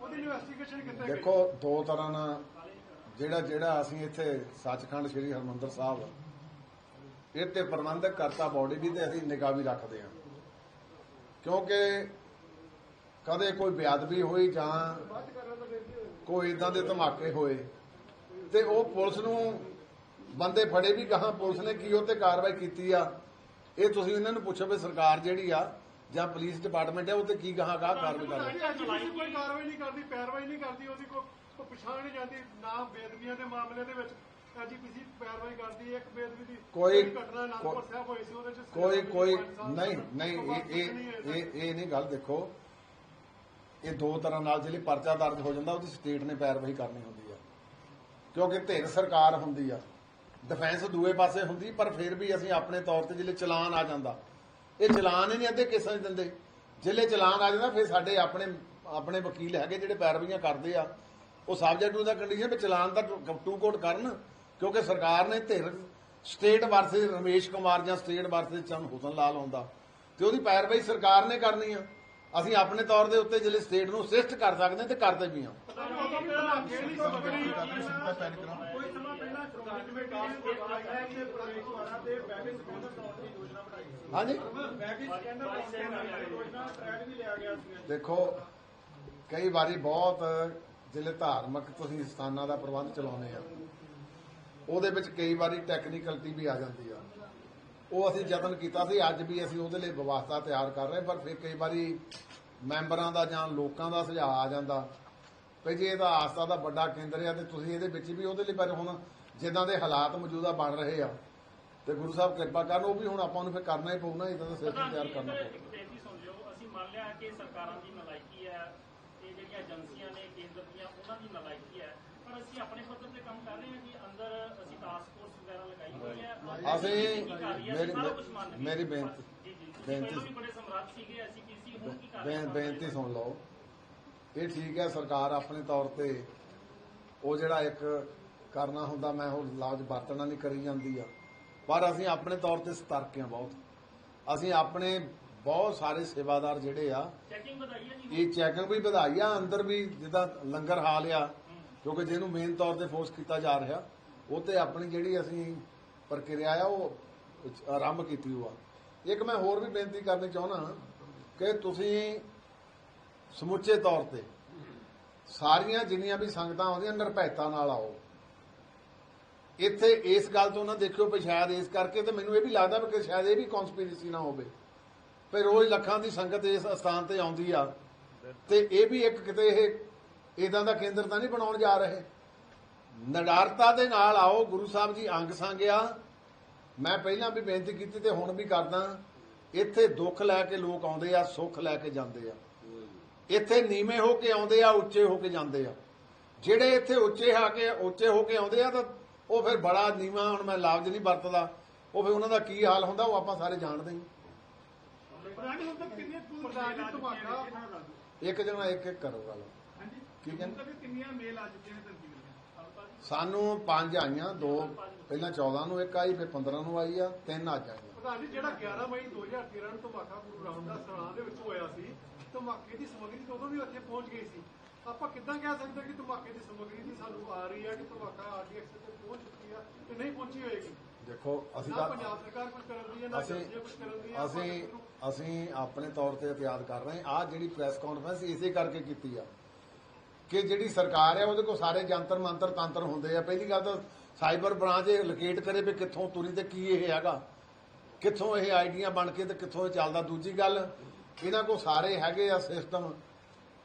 ਉਹਦੀ ਇਨਵੈਸਟੀਗੇਸ਼ਨ ਕਿੱਥੇ ਗਈ? ਦੇਖੋ ਦੋ ਤਰ੍ਹਾਂ ਨਾਲ ਜਿਹੜਾ ਜਿਹੜਾ ਅਸੀਂ ਇੱਥੇ ਸੱਚਖੰਡ ਸ੍ਰੀ ਹਰਮੰਦਰ ਸਾਹਿਬ ਇਹ ਤੇ ਪ੍ਰਬੰਧਕ ਕਰਤਾ ਬੋਡੀ ਵੀ ਤੇ ਅਸੀਂ ਨਿਗਾਹ ਵੀ ਰੱਖਦੇ ਹਾਂ। ਕਿਉਂਕਿ ਕਦੇ ਕੋਈ ਬੇਅਦਬੀ ਹੋਈ ਜਾਂ ਕੋਈ ਇਦਾਂ ਦੇ ਧਮਾਕੇ ਹੋਏ ਤੇ ਉਹ ਪੁਲਿਸ ਨੂੰ ਬੰਦੇ ਫੜੇ ਵੀ ਕਹਾਂ ਪੁਲਿਸ ਨੇ ਕੀ ਉਹ ਤੇ ਕਾਰਵਾਈ ਕੀਤੀ ਆ? ਇਹ ਤੁਸੀਂ ਇਹਨਾਂ ਨੂੰ ਪੁੱਛੋ ਵੀ ਸਰਕਾਰ ਜਿਹੜੀ ਆ ਜਾਂ ਪੁਲਿਸ ਡਿਪਾਰਟਮੈਂਟ ਹੈ ਉਹ ਤੇ ਕੀ ਕਹਾਂ ਕਾ ਕਾਰਵਾਈ ਕਰ ਰਹੀ ਕੋਈ ਕਾਰਵਾਈ ਨਹੀਂ ਕਰਦੀ ਪੈਰਵਾਈ ਨਹੀਂ ਕਰਦੀ ਉਹਦੀ ਕੋਈ ਪਛਾਣ ਨਹੀਂ ਜਾਂਦੀ। ਨਾ ਬੇਦਬੀਆਂ ਦੇ ਮਾਮਲੇ ਦੇ ਵਿੱਚ ਐਜੀਪੀਸੀ ਪੈਰਵਾਈ ਕਰਦੀ ਇੱਕ ਬੇਦਬੀ ਦੀ ਕੋਈ- ਘਟਨਾ ਅਨੰਦਪੁਰ ਸਾਹਿਬ ਹੋਈ ਸੀ ਉਹਦੇ ਚ ਕੋਈ ਕੋਈ ਨਹੀਂ ਨਹੀਂ ਇਹ ਇਹ ਇਹ ਇਹ ਨਹੀਂ ਗੱਲ ਦੇਖੋ। ਇਹ ਦੋ ਤਰ੍ਹਾਂ ਨਾਲ ਜਿਹੜੀ ਪਰਚਾ ਦਰਜ ਹੋ ਜਾਂਦਾ ਉਹਦੀ ਸਟੇਟ ਨੇ ਪੈਰਵਾਈ ਕਰਨੀ ਹੁੰਦੀ ਆ। ਕਿਉਂਕਿ ਧਿਰ ਸਰਕਾਰ ਹੁੰਦੀ ਆ। ਡਿਫੈਂਸ ਦੂਏ ਪਾਸੇ ਹੁੰਦੀ ਪਰ ਫਿਰ ਵੀ ਅਸੀਂ ਆਪਣੇ ਤੌਰ ਤੇ ਜਿਹੜੇ ਚਲਾਨ ਆ ਜਾਂਦਾ। ਇਹ ਚਲਾਨ ਹੀ ਨਹੀਂ ਅੱਧੇ ਕੇਸਾਂ 'ਚ ਦਿੰਦੇ। ਜਿਹੜੇ ਚਲਾਨ ਆ ਜਾਂਦਾ ਫਿਰ ਸਾਡੇ ਆਪਣੇ ਆਪਣੇ ਵਕੀਲ ਹੈਗੇ ਜਿਹੜੇ ਪੈਰਵਾਈਆਂ ਕਰਦੇ ਆ। ਉਹ ਸਬਜੈਕਟ ਟੂ ਦਾ ਕੰਡੀਸ਼ਨ ਵਿੱਚ ਚਲਾਨ ਦਾ ਟੂ ਕੋਟ ਕਰਨ ਕਿਉਂਕਿ ਸਰਕਾਰ ਨੇ ਧਿਰ ਸਟੇਟ ਵਰਸੇ ਰਮੇਸ਼ ਕੁਮਾਰ ਜਾਂ ਸਟੇਟ ਵਰਸੇ ਚੰਨ ਹੁਸਨ ਲਾਲ ਹੁੰਦਾ ਤੇ ਉਹਦੀ ਪੈਰਵਾਈ ਸਰਕਾਰ ਨੇ ਕਰਨੀ ਆ। ਅਸੀਂ ਆਪਣੇ ਤੌਰ ਦੇ ਉੱਤੇ ਜਿਹੜੇ ਸਟੇਟ ਨੂੰ ਅਸਿਸਟ ਕਰ ਸਕਦੇ ਹਾਂ ਤੇ ਕਰਦੇ ਵੀ ਹਾਂ ਹਾਂਜੀ? ਦੇਖੋ, ਕਈ ਵਾਰੀ ਬਹੁਤ ਜਿਹੜੇ ਧਾਰਮਿਕ ਤੁਸੀਂ ਸਥਾਨਾਂ ਦਾ ਪ੍ਰਬੰਧ ਚਲਾਉਂਦੇ ਆ, ਉਹਦੇ ਵਿੱਚ ਕਈ ਵਾਰੀ ਟੈਕਨੀਕਲਟੀ ਵੀ ਆ ਜਾਂਦੀ ਆ। ਉਹ ਅਸੀਂ ਯਤਨ ਕੀਤਾ ਸੀ, ਅੱਜ ਵੀ ਅਸੀਂ ਉਹਦੇ ਲਈ ਵਿਵਸਥਾ ਤਿਆਰ ਕਰ ਰਹੇ, ਪਰ ਫਿਰ ਕਈ ਵਾਰੀ ਮੈਂਬਰਾਂ ਦਾ ਜਾਂ ਲੋਕਾਂ ਦਾ ਸੁਝਾਅ ਆ ਜਾਂਦਾ। ਵੀ ਜੇ ਇਹਦਾ ਆਸਥਾ ਦਾ ਵੱਡਾ ਕੇਂਦਰ ਆ, ਤੇ ਤੁਸੀਂ ਇਹਦੇ ਵਿੱਚ ਵੀ ਉਹਦੇ ਲਈ ਪਰ ਹੁਣ ਜਿੱਦਾਂ ਦੇ ਹਾਲਾਤ ਮੌਜੂਦਾ ਬਣ ਰਹੇ ਆ। ਤੇ ਗੁਰੂ ਸਾਹਿਬ ਕਿਰਪਾ ਕਰਨ ਉਹ ਵੀ ਹੁਣ ਆਪਾਂ ਨੂੰ ਫਿਰ ਕਰਨਾ ਹੀ ਪਊ ਨਾ ਇਦਾਂ ਦਾ ਸਿਸਟਮ ਤਿਆਰ ਕਰਨਾ ਪ੍ਰਧਾਨ ਪਊ ਜੀ, ਇੱਕ ਬੇਨਤੀ ਸੁਣ ਲਿਓ ਅਸੀਂ ਮੰਨ ਲਿਆ ਕਿ ਸਰਕਾਰਾਂ ਦੀ ਨਲਾਇਕੀ ਹੈ ਤੇ ਜਿਹੜੀਆਂ ਏਜੰਸੀਆਂ ਨੇ ਕੇਂਦਰ ਦੀਆਂ ਉਹਨਾਂ ਦੀ ਨਲਾਇਕੀ ਹੈ। ਪਰ ਅਸੀਂ ਆਪਣੇ ਪੱਧਰ ਤੇ ਕੰਮ ਕਰ ਰਹੇ ਹਾਂ ਕਿ ਅੰਦਰ ਅਸੀਂ ਟਾਸਕ ਫੋਰਸ ਵਗੈਰਾ ਲਗਾਈ ਹੋਈ ਹੈ ਅਸੀਂ- ਮੇਰੀ- ਵੀ ਬੜੇ ਸੀਗੇ ਕਿਸੇ ਹੁਣ ਕੀ ਕਰ ਰਹੇ ਬੇਨਤੀ ਸੁਣ ਲਓ। ਇਹ ਠੀਕ ਹੈ ਸਰਕਾਰ ਆਪਣੇ ਤੌਰ ਤੇ ਉਹ ਜਿਹੜਾ ਇੱਕ ਕਰਨਾ ਹੁੰਦਾ ਮੈਂ ਉਹ ਲਫ਼ਜ਼ ਵਰਤਣਾ ਨਹੀਂ ਕਰੀ ਜਾਂਦੀ ਆ। ਪਰ ਅਸੀਂ ਆਪਣੇ ਤੌਰ ਤੇ ਸਤਰਕ ਹਾਂ ਬਹੁਤ। ਅਸੀਂ ਆਪਣੇ ਬਹੁਤ ਸਾਰੇ ਸੇਵਾਦਾਰ ਜਿਹੜੇ ਆ ਚੈਕਿੰਗ ਵਧਾਈ ਜੀ। ਇਹ ਚੈਕਿੰਗ ਵੀ ਵਧਾਈ ਆ ਅੰਦਰ ਵੀ ਜਿੱਦਾਂ ਲੰਗਰ ਹਾਲ ਆ ਕਿਉਂਕਿ ਜਿਹਨੂੰ ਮੇਨ ਤੌਰ ਤੇ ਫੋਰਸ ਕੀਤਾ ਜਾ ਰਿਹਾ ਉਹ ਤੇ ਆਪਣੀ ਜਿਹੜੀ ਅਸੀਂ ਪ੍ਰਕਿਰਿਆ ਆ ਉਹ ਆਰੰਭ ਕੀਤੀ ਹੋਆ। ਇੱਕ ਮੈਂ ਹੋਰ ਵੀ ਬੇਨਤੀ ਕਰਨੀ ਚਾਹੁੰਦਾ ਕਿ ਤੁਸੀਂ ਸਮੁੱਚੇ ਤੌਰ ਤੇ ਸਾਰੀਆਂ ਜਿੰਨੀਆਂ ਵੀ ਸੰਗਤਾਂ ਆਉਂਦੀਆਂ ਨਿਰਭੈਤਾ ਨਾਲ ਆਓ। ਇੱਥੇ ਇਸ ਗੱਲ ਤੋਂ ਨਾ ਦੇਖਿਓ ਵੀ ਸ਼ਾਇਦ ਇਸ ਕਰਕੇ ਤੇ ਮੈਨੂੰ ਇਹ ਵੀ ਲੱਗਦਾ ਕਿ ਸ਼ਾਇਦ ਇਹ ਵੀ ਕਨਸਪੀਰੇਸੀ ਨਾ ਹੋਵੇ। ਫਿਰ ਰੋਜ਼ ਲੱਖਾਂ ਦੀ ਸੰਗਤ ਇਸ ਅਸਥਾਨ ਤੇ ਆਉਂਦੀ ਆ। ਤੇ ਇਹ ਵੀ ਇੱਕ ਕਿਤੇ ਇਹ ਇਦਾਂ ਦਾ ਕੇਂਦਰ ਤਾਂ ਨਹੀਂ ਬਣਾਉਣ ਜਾ ਰਹੇ। ਨਡਾਰਤਾ ਦੇ ਨਾਲ ਆਓ, ਗੁਰੂ ਸਾਹਿਬ ਜੀ ਅੰਗ ਸੰਗਿਆ। ਮੈਂ ਪਹਿਲਾਂ ਵੀ ਬੇਨਤੀ ਕੀਤੀ ਤੇ ਹੁਣ ਵੀ ਕਰਦਾ। ਇੱਥੇ ਦੁੱਖ ਲੈ ਕੇ ਲੋਕ ਆਉਂਦੇ ਆ, ਸੁੱਖ ਲੈ ਕੇ ਜਾਂਦੇ ਆ। ਇੱਥੇ ਨੀਵੇਂ ਹੋ ਕੇ ਆਉਂਦੇ ਆ, ਉੱਚੇ ਹੋ ਕੇ ਜਾਂਦੇ ਆ। ਜਿਹੜੇ ਇੱਥੇ ਉੱਚੇ ਆ ਕੇ ਉੱਚੇ ਹੋ ਕੇ ਆਉਂਦੇ ਆ ਤਾਂ ਉਹ ਫਿਰ ਬੜਾ ਨੀਵਾਂ, ਹੁਣ ਮੈਂ ਲਫ਼ਜ਼ ਨਹੀਂ ਵਰਤਦਾ। ਉਹ ਫਿਰ ਉਹਨਾਂ ਦਾ ਕੀ ਹਾਲ ਹੁੰਦਾ, ਉਹ ਆਪਾਂ ਸਾਰੇ ਜਾਣਦੇ ਹਾਂ। ਇੱਕ ਜਣਾ ਇੱਕ ਇੱਕ ਕਰੋ ਗੱਲ। ਸਾਨੂੰ ਪੰਜ ਆਈਆਂ, ਦੋ ਪਹਿਲਾਂ 14 ਨੂੰ ਇੱਕ ਆਈ, ਫਿਰ 15 ਨੂੰ ਆਈ ਆ, ਤਿੰਨ ਅੱਜ ਆਈਆਂ। ਪ੍ਰਧਾਨ ਜੀ, ਜਿਹੜਾ 11 ਮਈ 2013 ਨੂੰ ਧਮਾਕਾ ਗੁਰੂ ਰਾਮਦਾਸ ਸਰਾਂ ਦੇ ਵਿੱਚ ਹੋਇਆ ਸੀ, ਧਮਾਕੇ ਦੀ ਸਮੱਗਰੀ ਉਦੋਂ ਵੀ ਉੱਥੇ ਪਹੁੰਚ ਗਈ ਸੀ। ਆਪਾਂ ਕਿੱਦਾਂ ਕਹਿ ਸਕਦੇ ਕਿ ਧਮਾਕੇ ਦੀ ਸਮੱਗਰੀ ਦੀ ਸਾਨੂੰ ਆ ਰਹੀ ਹੈ ਕਿ ਧਮਾਕਾ ਆਰਡੀਐਕਸ ਤੇ ਪਹੁੰਚ ਚੁੱਕੀ ਆ ਕਿ ਨਹੀਂ ਪਹੁੰਚੀ ਹੋਏਗੀ? ਦੇਖੋ ਅਸੀਂ ਤਾਂ ਪੰਜਾਬ ਸਰਕਾਰ ਕੁਝ ਕਰਨ ਦੀ ਹੈ ਨਾ ਅਸੀਂ ਏਜੰਸੀਆਂ ਕੁਝ ਕਰਨ ਦੀ ਹੈ ਅਸੀਂ ਅਸੀਂ ਆਪਣੇ ਤੌਰ ਤੇ ਇਤਿਆਦ ਕਰ ਰਹੇ ਹਾਂ। ਆ ਜਿਹੜੀ ਪ੍ਰੈਸ ਕਾਨਫਰੰਸ ਇਸੇ ਕਰਕੇ ਕੀਤੀ ਆ ਕਿ ਜਿਹੜੀ ਸਰਕਾਰ ਹੈ ਉਹਦੇ ਕੋਲ ਸਾਰੇ ਜੰਤਰ ਮੰਤਰ ਤੰਤਰ ਹੁੰਦੇ ਆ। ਪਹਿਲੀ ਗੱਲ ਤਾਂ ਸਾਈਬਰ ਬ੍ਰਾਂਚ ਇਹ ਲੋਕੇਟ ਕਰੇ ਵੀ ਕਿੱਥੋਂ ਤੁਰੀ ਤੇ ਕੀ ਇਹ ਹੈਗਾ। ਕਿੱਥੋਂ ਇਹ ਆਈਡੀਆਂ ਬਣ ਕੇ ਤੇ ਕਿੱਥੋਂ ਇਹ ਚੱਲਦਾ। ਦੂਜੀ ਗੱਲ ਇਹਨਾਂ ਕੋਲ ਸਾਰੇ ਹੈਗੇ ਆ ਸਿਸਟਮ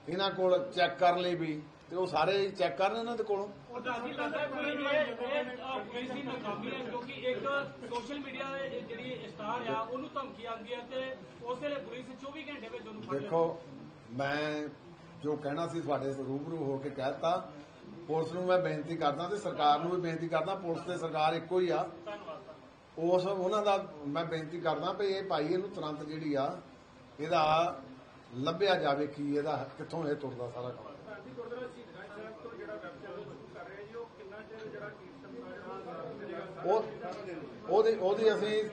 ਇਹਨਾਂ ਕੋਲ ਚੈੱਕ ਕਰਨ ਲਈ ਵੀ ਤੇ ਉਹ ਸਾਰੇ ਚੈੱਕ ਕਰਨ ਇਹਨਾਂ ਦੇ ਕੋਲੋਂ। ਪ੍ਰਧਾਨ ਜੀ ਲੱਗਦਾ ਕੋਈ ਇਹ ਇਹ ਪੁਲਿਸ ਦੀ ਨਾਕਾਮੀ ਹੈ ਕਿਉਂਕਿ ਇੱਕ ਸੋਸ਼ਲ ਮੀਡੀਆ ਦੇ ਜਿਹੜੀ ਸਟਾਰ ਆ ਉਹਨੂੰ ਧਮਕੀ ਆਉਂਦੀ ਹੈ ਤੇ ਉਸ ਵੇਲੇ ਪੁਲਿਸ 24 ਘੰਟੇ ਵਿੱਚ ਉਹਨੂੰ ਫੜ ਲੈਂਦੀ ਹੈ। ਦੇਖੋ ਮੈਂ ਜੋ ਕਹਿਣਾ ਸੀ ਤੁਹਾਡੇ ਰੂਬਰੂ ਹੋ ਕੇ ਕਹਿਤਾ ਪੁਲਿਸ ਨੂੰ ਮੈਂ ਬੇਨਤੀ ਕਰਦਾ ਤੇ ਸਰਕਾਰ ਨੂੰ ਵੀ ਬੇਨਤੀ ਕਰਦਾ ਪੁਲਿਸ ਤੇ ਸਰਕਾਰ ਇੱਕੋ ਹੀ ਆ। ਧੰਨਵਾਦ ਉਸ ਉਹਨਾਂ ਦਾ ਮੈਂ ਬੇਨਤੀ ਕਰਦਾ ਵੀ ਇਹ ਭਾਈ ਇਹਨੂੰ ਤੁਰੰਤ ਜਿਹੜੀ ਆ ਇਹਦਾ ਲੱਭਿਆ ਜਾਵੇ ਕੀ ਇਹਦਾ ਕਿੱਥੋਂ ਇਹ ਤੁਰਦਾ ਸਾਰਾ ਕੰਮ। ਉਹ ਉਹਦੀ ਉਹਦੀ ਅਸੀਂ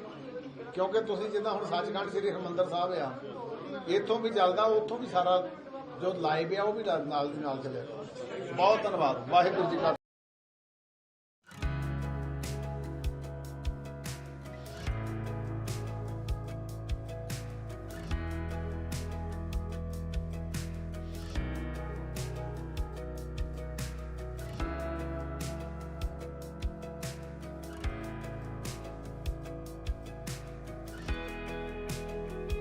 ਕਿਉਂਕਿ ਤੁਸੀਂ ਜਿੱਦਾਂ ਹੁਣ ਸੱਚਖੰਡ ਸ੍ਰੀ ਹਰਿਮੰਦਰ ਸਾਹਿਬ ਆ ਇੱਥੋਂ ਵੀ ਚੱਲਦਾ ਉੱਥੋਂ ਵੀ ਸਾਰਾ ਜੋ ਲਾਈਵ ਆ ਉਹ ਵੀ ਨਾਲ ਦੀ ਨਾਲ ਚੱਲੇਗਾ ਬਹੁਤ ਧੰਨਵਾਦ ਵਾਹਿਗੁਰੂ ਜੀ ਕਾ